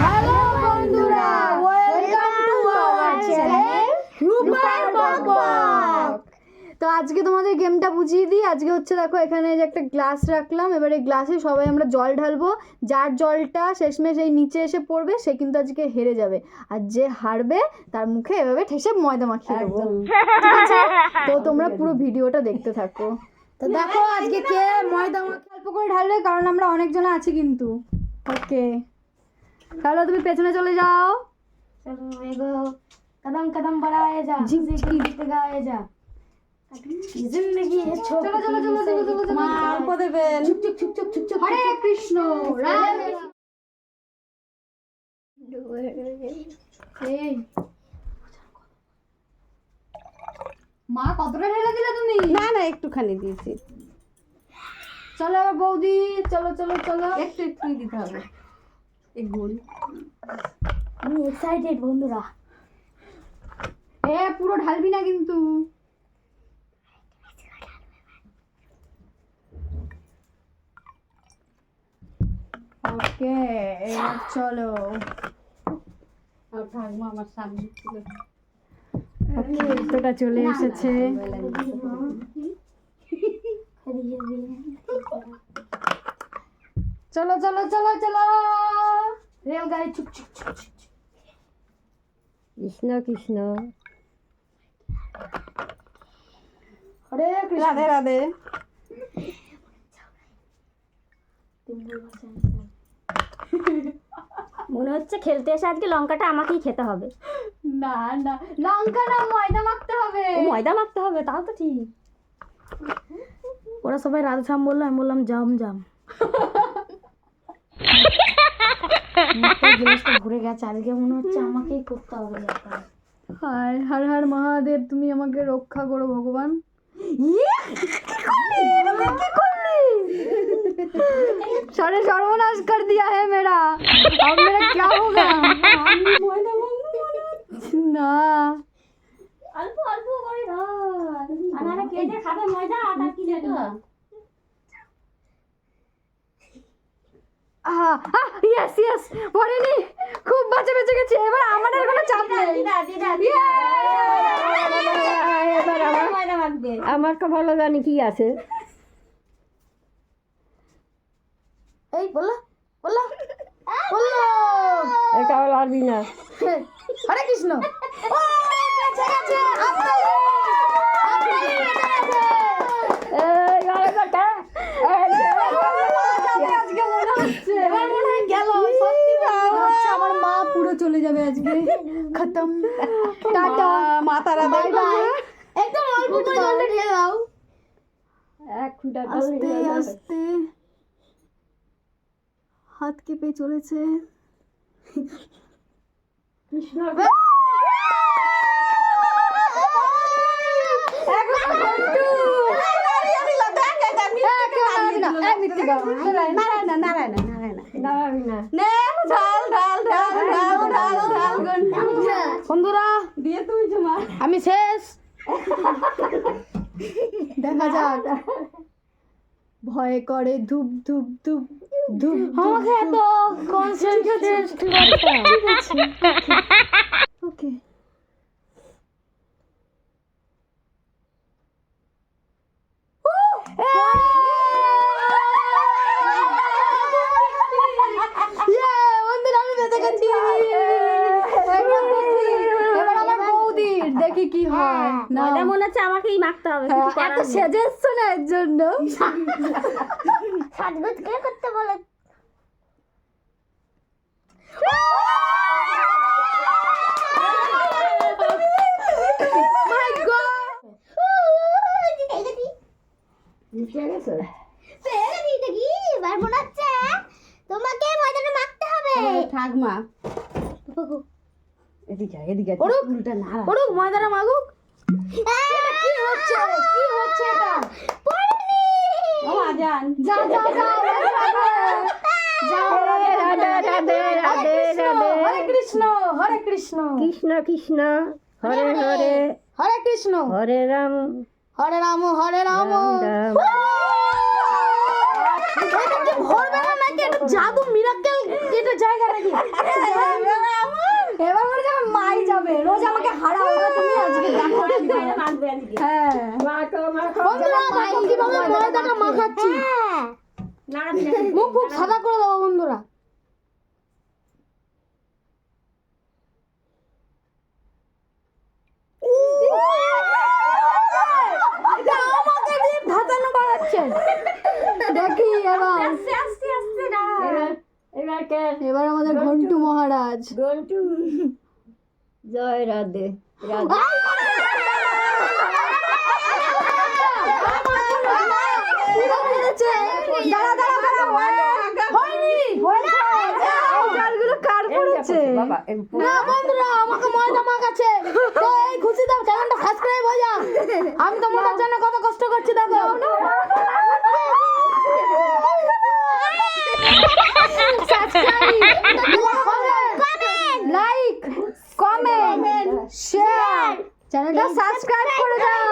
Hello বন্ধুরা welcome to our channel রূপার বকবক তো আজকে তোমাদের গেমটা বুঝিয়ে দিই। আজকে হচ্ছে দেখো এখানে যে একটা গ্লাস রাখলাম। এবারে গ্লাসে সবাই আমরা জল ঢালবো। যার জলটা শেষমেশ এই নিচে এসে পড়বে সে কিন্তু আজকে হেরে যাবে। আর যে হারবে তার মুখে এভাবে ঠেসে ময়দা মাখিয়ে দেবো। ঠিক আছে? তো তোমরা পুরো ভিডিওটা দেখতে থাকো। তো দেখো আজকে কে ময়দা মাখে অল্প করে ঢালবে কারণ আমরা অনেক অনেকজন আছি কিন্তু। ওকে। তাহলে তুমি পেছনে চলে যাও। কদম কদম বড়া যা জিন্দগি জিতগা হয়ে যা কৃষ্ণ মা কতটা ঢেলে দিলে তুমি? না না একটুখানি দিয়েছি। চলো এবার বৌদি চলো চলো চলো। একটু একটু দিতে হবে। এই গোল। আমি এক্সাইটেড বন্ধুরা। এ পুরো ঢালবি না কিন্তু। ওকে এবার চলো। আর থাকব আমার সামনে। চলে এসেছে। চলো চলো চলো চলো। রেলগাড়ি। কৃষ্ণ কৃষ্ণ। হরে রাধে রাধে। মনে হচ্ছে খেলতে এসে আজকে লঙ্কাটা আমাকেই খেতে হবে। না না লঙ্কা না ময়দা মাখতে হবে ও ময়দা মাখতে হবে তাও তো ঠিক ওরা সবাই রাধা শ্যাম বললো আমি বললাম জাম জাম জিনিসটা ঘুরে গেছে আজকে মনে হচ্ছে আমাকেই করতে হবে ব্যাপারটা। হায় হর হর মহাদেব তুমি আমাকে রক্ষা করো ভগবান सारे सर्वनाश कर दिया है मेरा अब मेरा क्या होगा কেটে খাবে ময়দা আটা কি দেবো। ইয়েস ইয়েস পড়েনি খুব বাঁচে বেঁচে গেছে এবার আমার আর কোনো চাপ নেই। এবার আমার কপালে জানি কি আছে। এই বলল বলল বলল এটা পারবি না হরে কৃষ্ণ। ও, বেঁচে গেছে, আমরাই, আমরাই বেঁচে গেছে। এই আরে বেটা, এই যে, যাবে আজকে মনে হচ্ছে এবার মনে হয় গেল সত্যি মনে হচ্ছে আমার মা পুরো চলে যাবে আজকে খতম টাটা মাতারা বাই বাই একদম অল্প করে জলটা ঢেলে দাও এক ফুটা জল আস্তে। আস্তে হাত কেঁপে চলেছে কৃষ্ণ বন্ধুরা দিয়ে তুই জমা আমি শেষ। দেখা যাক। ভয় করে ধূপ ধূপ ধূপ ধূপ আমাকে এত কনসেন্ট্রেট ওকে বন্ধুরা আমি বেঁচে গেছি একদম দেখি। এবার আমার বৌদির দেখি কি হয় না ময়দা মনে হচ্ছে আমাকেই মাখতে হবে হ্যাঁ, এত। সেজে এসছো না এর জন্য। সাজগোজ কে করতে বলে? তোমাকে ময়দাটা মাখতে হবে। থাক এদিকে এদিকে আয়, ওরুক। উল্টা নাড়া। করুক ময়দাটা মাগুক কি হচ্ছে কি হচ্ছে এটা আজান যা যা যা হরে কৃষ্ণ হরে কৃষ্ণ কৃষ্ণ। কৃষ্ণ হরে হরে হরে। কৃষ্ণ। হরে রাম। হরে রাম হরে রাম। ভোরবেলা নাকি জাদু মিরাকেল এটা জায়গা নাকি এবার মনে যাবে মাই যাবে রোজ আমাকে হারাও না তুমি আজকে দেখো মাখবে আজকে হ্যাঁ মাখো মাখো বন্ধুরা দেখো কীভাবে নাড়াতে মুখ খুব সাদা করে দেবো বন্ধুরা। দেখি এবার। এবার এবার কে? এবার আমাদের ঘন্টু মহারাজ। গন্টু জয় রাধে রাধে। দাঁড়া দাঁড়া দাঁড়া হয়নি কার পড়েছে না বন্ধুরা আমাকে ময়দা মাখাচ্ছে তো এই খুশি দাও চ্যানেলটা সাবস্ক্রাইব হয়ে যাও আমি তোমাদের জন্য কত কষ্ট করছি দেখো লাইক কমেন্ট শেয়ার চ্যানেলটা সাবস্ক্রাইব করে দাও